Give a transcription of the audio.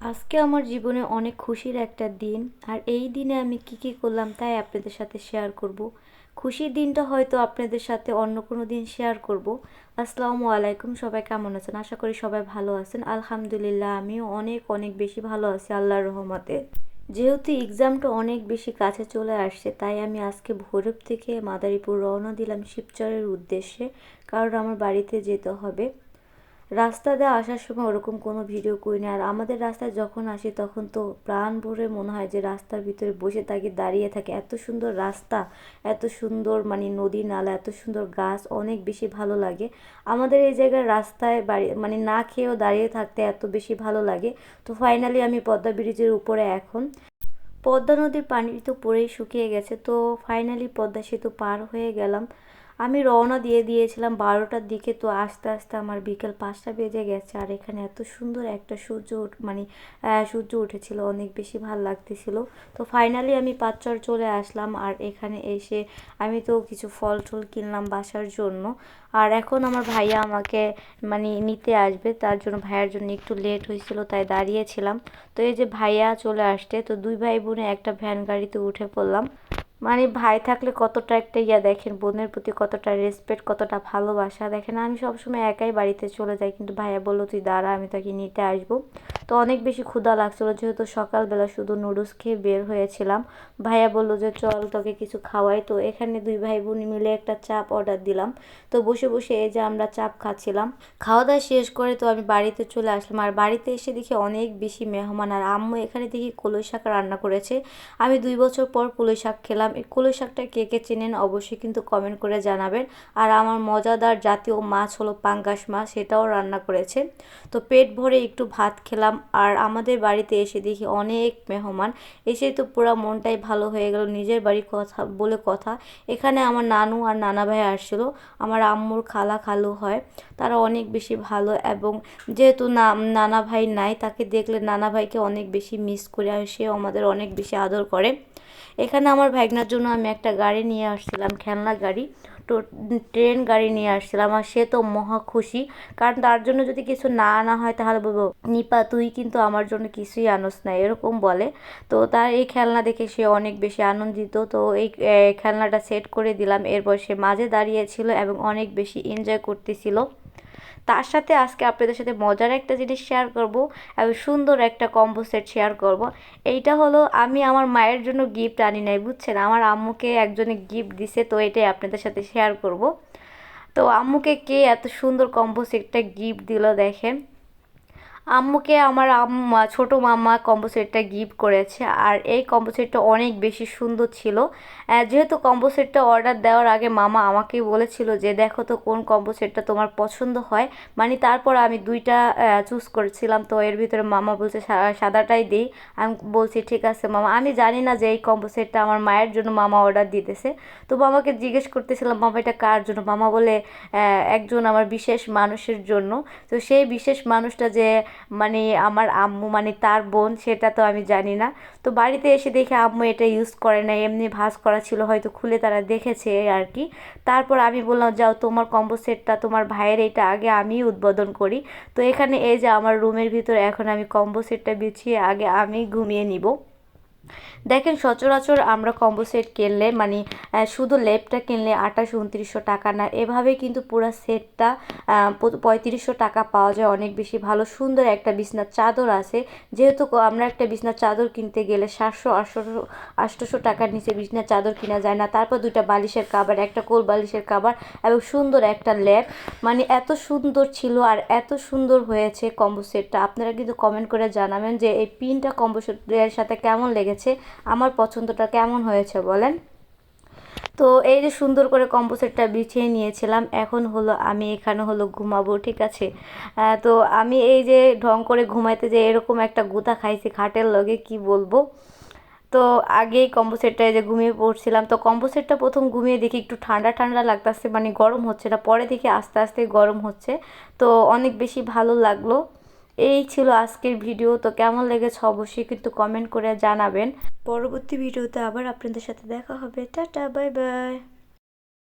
আজকে আমার জীবনে অনেক খুশির একটা দিন, আর এই দিনে আমি কি কি করলাম তাই আপনাদের সাথে শেয়ার করব। খুশির দিনটা হয়তো আপনাদের সাথে অন্য কোনো দিন শেয়ার করব। আসসালামু আলাইকুম, সবাই কেমন আছেন? আশা করি সবাই ভালো আছেন। আলহামদুলিল্লাহ, আমিও অনেক অনেক বেশি ভালো আছি, আল্লাহর রহমতে। যেহেতু এক্সামটা অনেক বেশি কাছে চলে আসছে, তাই আমি আজকে ভৈরব থেকে মাদারীপুর রওনা দিলাম শিবচরের উদ্দেশ্যে, কারণ আমার বাড়িতে যেতে হবে। রাস্তা দিয়ে আসার সময় ওরকম কোনো ভিডিও করি না আর আমাদের রাস্তায় যখন আসি, তখন তো প্রাণ ভরে মনে হয় যে রাস্তার ভিতরে বসে থাকি, দাঁড়িয়ে থাকে। এত সুন্দর রাস্তা, এত সুন্দর মানে নদী নালা, এত সুন্দর গাছ, অনেক বেশি ভালো লাগে। আমাদের এই জায়গার রাস্তায় বাড়ি মানে না খেয়েও দাঁড়িয়ে থাকতে এত বেশি ভালো লাগে। তো ফাইনালি আমি পদ্মা ব্রিজের উপরে এখন। পদ্মা নদীর পানি তো পরেই শুকিয়ে গেছে, তো ফাইনালি পদ্মা সেতু পার হয়ে গেলাম। আমি রওনা দিয়ে দিয়েছিলাম বারোটার দিকে। তো আস্তে আস্তে আমার বিকেল পাঁচটা বেজে গেছে আর এখানে এত সুন্দর একটা সূর্য মানে সূর্য উঠেছিল, অনেক বেশি ভালো লাগতেছিল। তো ফাইনালি আমি পাঁচচর চলে আসলাম আর এখানে এসে আমি তো কিছু ফল টল কিনলাম বাসার জন্য। আর এখন আমার ভাইয়া আমাকে মানে নিতে আসবে। তার জন্য ভাইয়ার জন্য একটু লেট হয়েছিল, তাই দাঁড়িয়েছিলাম। তো এই যে ভাইয়া চলে আসতে তো দুই ভাই বোনে একটা ভ্যান গাড়িতে উঠে পড়লাম। মানে ভাই থাকলে কতটা একটা ইয়া দেখেন, বোনের প্রতি কতটা রেসপেক্ট কতটা ভালোবাসা। দেখেন আমি সবসময় একাই বাড়িতে চলে যাই, কিন্তু ভাইয়া বলল, তুই দাঁড়া, আমি তোকে নিতে আসব। তো অনেক বেশি ক্ষুধা লাগছিল, যেহেতু সকালবেলা শুধু নুডলস খেয়ে বের হয়েছিলাম। ভাইয়া বলল যে, চল তোকে কিছু খাওয়াই। তো এখানে দুই ভাই বোন মিলে একটা চাপ অর্ডার দিলাম। তো বসে বসে এই যে আমরা চাপ খাচ্ছিলাম খাওয়া দাওয়া শেষ করে তো আমি বাড়িতে চলে আসলাম। আর বাড়িতে এসে দেখি অনেক বেশি মেহমান। আর আম্মু এখানে দেখি কলই শাক রান্না করেছে। আমি দুই বছর পর কলই শাক খেলাম। এই কলই শাকটা কে কে চেনেন অবশ্যই কিন্তু কমেন্ট করে জানাবেন। আর আমার মজাদার জাতীয় মাছ হলো পাঙ্গাস মাছ, সেটাও রান্না করেছে। তো পেট ভরে একটু ভাত খেলাম। আর আমাদের বাড়িতে এসে দেখি অনেক মেহমান। এসে তো পুরো মনটাই ভালো হয়ে গেল, নিজের বাড়ির কথা বলে কথা। এখানে আমার নানু আর নানা ভাই আসছিল, আমার আম্মুর খালা খালু হয়, তারা অনেক বেশি ভালো এবং যেহেতু না নানা ভাই নাই, তাকে দেখলে নানা ভাইকে অনেক বেশি মিস করে আর সেও আমাদের অনেক বেশি আদর করে। এখানে আমার ভাগনার জন্য আমি একটা গাড়ি নিয়ে আসছিলাম, খেলনা গাড়ি। ট্রেন গাড়ি নিয়ে আসছিলাম আর সে তো মহা খুশি। কারণ তার জন্য যদি কিছু না আনা হয় তাহলে বলব, নিপা, তুই কিন্তু আমার জন্য কিছুই আনস না। এরকম বলে। তো তার এই খেলনা দেখে সে অনেক বেশি আনন্দিত। তো এই খেলনাটা সেট করে দিলাম। এরপর সে মাঝে দাঁড়িয়েছিল এবং অনেক বেশি এনজয় করতেছিল। তার সাথে আজকে আপনাদের সাথে মজার একটা জিনিস শেয়ার করব এবং সুন্দর একটা কম্বো সেট শেয়ার করব। এইটা হলো আমি আমার মায়ের জন্য গিফট আনি নাই, বুঝছেন? আমার আম্মুকে একজনে গিফট দিছে, তো এটাই আপনাদের সাথে শেয়ার করব। তো আম্মুকে কে এত সুন্দর কম্বো সেটটা গিফট দিল দেখেন? আম্মুকে আমার আম্মা, ছোটো মাম্মা কম্বো সেটটা গিফট করেছে। আর এই কম্বো সেটটা অনেক বেশি সুন্দর ছিল। যেহেতু কম্বো সেটটা অর্ডার দেওয়ার আগে মামা আমাকেই বলেছিল যে, দেখো তো কোন কম্বো সেটটা তোমার পছন্দ হয়। মানে তারপর আমি দুইটা চুজ করেছিলাম। তো এর ভিতরে মামা বলছে সাদাটাই দিই। আমি বলছি, ঠিক আছে মামা। আমি জানি না যে এই কম্বো সেটটা আমার মায়ের জন্য মামা অর্ডার দিতেছে। তো মামাকে জিজ্ঞেস করতেছিলাম, মামা, এটা কার জন্য? মামা বলে একজন আমার বিশেষ মানুষের জন্য। তো সেই বিশেষ মানুষটা যে মানে আমার আম্মু মানে তার বোন, সেটা তো আমি জানি না। তো বাড়িতে এসে দেখে আম্মু এটা ইউজ করে না এমনি ভাস করা ছিল, হয়তো খুলে তারা দেখেছে আর কি তারপর আমি বললাম, যাও, তোমার কম্বো সেটটা তোমার ভাইয়ের, এটা আগে আমি উদ্বোধন করি। তো এখানে এই যে আমার রুমের ভিতরে এখন আমি কম্বো সেটটা বিছিয়ে আগে আমি ঘুমিয়ে নিব। দেখেন সচরাচর আমরা কম্বো সেট কিনলে মানে শুধু লেপটা কিনলে আঠাশ, উনত্রিশশো টাকা না, এভাবে কিন্তু পুরো সেটটা পঁয়ত্রিশশো টাকা পাওয়া যায় অনেক বেশি ভালো। সুন্দর একটা বিছনার চাদর আছে। যেহেতু আমরা একটা বিছনার চাদর কিনতে গেলে সাতশো আটশোশো আটশোশো টাকার নিচে বিছনার চাদর কিনা যায় না। তারপর দুইটা বালিশের কাবার একটা কোল বালিশের কাবার এবং সুন্দর একটা ল্যাপ মানে এত সুন্দর ছিল আর এত সুন্দর হয়েছে কম্বো সেটটা আপনারা কিন্তু কমেন্ট করে জানাবেন যে এই পিনটা কম্বো সেটের সাথে কেমন লেগেছে। আমার পছন্দটা কেমন হয়েছে বলেন? তো এই যে সুন্দর করে কম্পোসেটটা বিছিয়ে নিয়েছিলাম, এখন হলো আমি এখানে হলো ঘুমাবো, ঠিক আছে? তো আমি এই যে ঢং করে ঘুমাইতে যে এরকম একটা গুতা খাইছি খাটের লগে, কি বলব? তো আগেই কম্পোসেটটায় যে ঘুমিয়ে পড়ছিলাম, তো কম্পোসেটটা প্রথম ঘুমিয়ে দেখি একটু ঠান্ডা ঠান্ডা লাগতেছে মানে গরম হচ্ছে না, পরে দেখি আস্তে আস্তে গরম হচ্ছে, তো অনেক বেশি ভালো লাগল। এই ছিল আজকের ভিডিও। তো কেমন লেগেছে অবশ্যই কিন্তু কমেন্ট করে জানাবেন। পরবর্তী ভিডিওতে আবার আপনাদের সাথে দেখা হবে। Tata, bye bye.